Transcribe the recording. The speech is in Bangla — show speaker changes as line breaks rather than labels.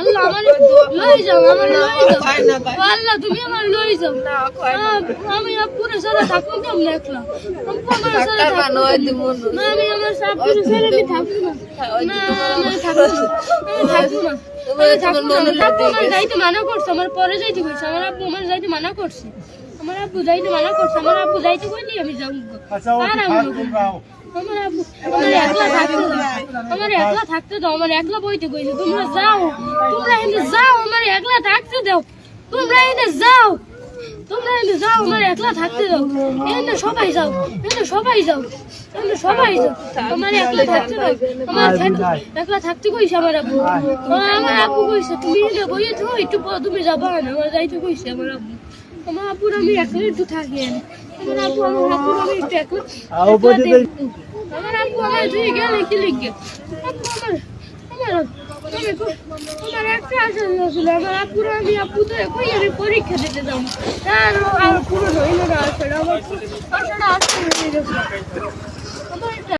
আল্লাহ আমার লই যাও আমার লই যাও। আল্লাহ তুমি আমার লই যাও। আমি আপুরে সারা থাকব কেমন একলা? আমার সারা থাকব আমি আমার সারা আমি থাকব না। না আমি থাকব না। আমি থাকব না। আমি থাকব না। আমার আপু যাইতে মানা করছে আমার পরে যাইতে কইছে আমার আপু আমার যাইতে মানা করছে। আমার আপু যাইতে মানা করছে আমার আপু যাইতে কইলি আমি যাব
আচ্ছা
আর আমি আমার আপু আমার একলা দাও আমার একলা থাকতে দাও আমার একলা বইতে কইছে তোমরা যাও। তোমরা এনে যাও আমার একলা থাকতে দাও। তোমরা এনে যাও। তোমরা এনে যাও আমার একলা থাকতে দাও। এনে সবাই যাও এনে সবাই যাও এনে সবাই যাও। আমার একলা থাকতে দাও। আমার একলা থাকতে কইছে আমার আপু আমার আপু কইছে তুমি এনে বইয়ে থাকো একটু তুমি যাবা না আমার যাইতে কইছে আমার আমার আমি একলা একটু থাকি আমার আপু আমার আপুর আমি একটু একলা কি লিখবে? একটা আশা ছিল আমার আমি পরীক্ষা দিতে যাব। আর পুরো হইল না আশাটা